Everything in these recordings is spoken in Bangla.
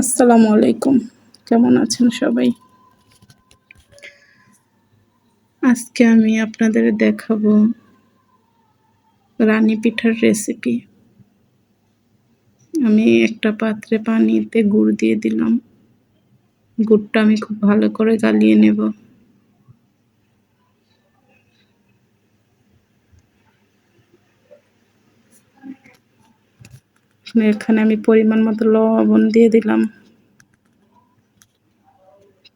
আসসালামু আলাইকুম। কেমন আছেন সবাই? আজকে আমি আপনাদের দেখাবো রানী পিঠার রেসিপি আমি একটা পাত্রে পানিতে গুড় দিয়ে দিলাম। গুড়টা আমি খুব ভালো করে গালিয়ে নেব। এখানে আমি পরিমাণ মতো লবণ দিয়ে দিলাম।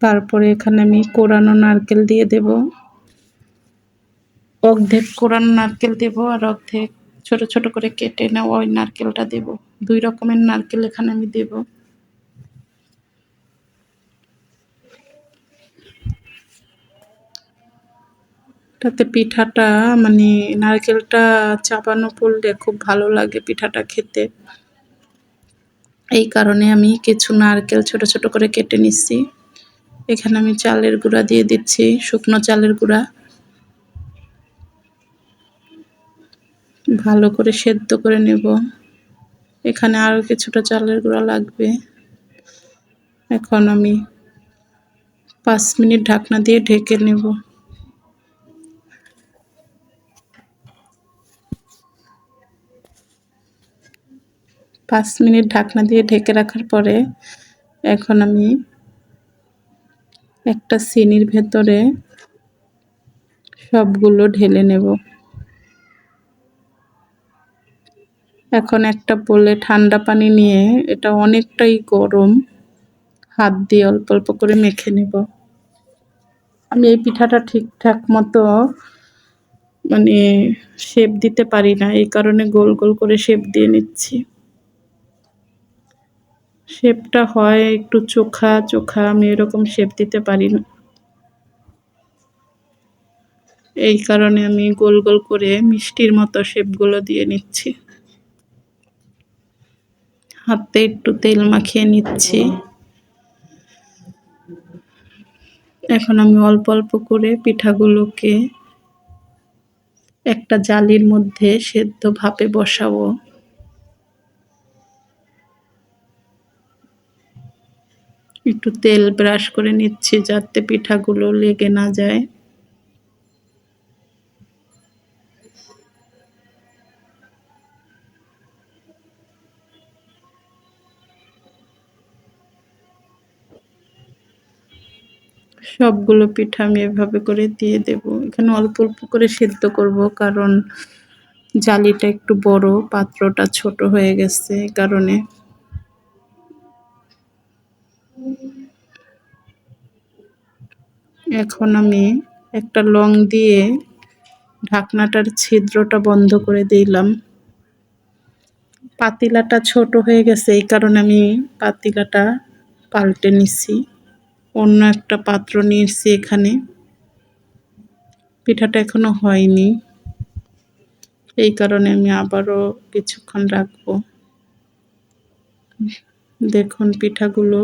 তারপরে এখানে আমি কোরানো নারকেল দিয়ে দেব। অর্ধেক কোরানো নারকেল দেব আর অর্ধেক ছোট ছোট করে কেটে নেওয়া ওই নারকেলটা দেব। দুই রকমের নারকেল এখানে আমি দেব। তাতে পিঠাটা মানে নারকেলটা চাপানো পড়লে খুব ভালো লাগে পিঠাটা খেতে। এই কারণে আমি কিছু নারকেল ছোট ছোট করে কেটে নিচ্ছি। এখানে আমি চালের গুঁড়া দিয়ে দিচ্ছি, শুকনো চালের গুঁড়া। ভালো করে সেদ্ধ করে নেব। এখানে আরও কিছুটা চালের গুঁড়া লাগবে। এখন আমি পাঁচ মিনিট ঢাকনা দিয়ে ঢেকে নেব। পাঁচ মিনিট ঢাকনা দিয়ে ঢেকে রাখার পরে এখন আমি একটা সিনির ভেতরে সবগুলো ঢেলে নেব। এখন একটা বলে ঠান্ডা পানি নিয়ে এটা অনেকটাই গরম, হাত দিয়ে অল্প অল্প করে মেখে নেব। আমি এই পিঠাটা ঠিকঠাক মতো মানে শেপ দিতে পারি না, এই কারণে গোল গোল করে শেপ দিয়ে নিচ্ছি। শেপটা হয়, একটু চোখা চোখা, আমি এরকম শেপ দিতে পারি না। এই কারণে আমি গোল গোল করে মিষ্টির মতো শেপগুলো দিয়ে নিচ্ছি। হাতে একটু তেল মাখিয়ে নিচ্ছি। এখন আমি অল্প অল্প করে পিঠাগুলোকে একটা জালির মধ্যে সেদ্ধ ভাপে বসাবো। একটু তেল ব্রাশ করে নিচ্ছি যাতে পিঠাগুলো লেগে না যায়। সবগুলো পিঠা আমি এভাবে করে দিয়ে দেব। এখানে অল্প অল্প করে সেদ্ধ করব কারণ জালিটা একটু বড়, পাত্রটা ছোট হয়ে গেছে কারণে। এখন আমি একটা লং দিয়ে ঢাকনাটার ছিদ্রটা বন্ধ করে দিলাম। পাতিলাটা ছোট হয়ে গেছে, এই কারণে আমি পাতিলাটা পাল্টে নিচ্ছি অন্য একটা পাত্র নিয়েছি এখানে। পিঠাটা এখনও হয়নি। এই কারণে আমি আবারও কিছুক্ষণ রাখব। দেখুন, পিঠাগুলো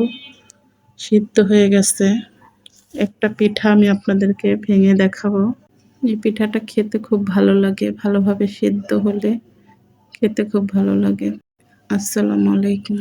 সিদ্ধ হয়ে গেছে। একটা পিঠা আমি আপনাদেরকে ভেঙে দেখাবো। এই পিঠাটা খেতে খুব ভালো লাগে, ভালোভাবে সিদ্ধ হলে খেতে খুব ভালো লাগে। আসসালামু আলাইকুম।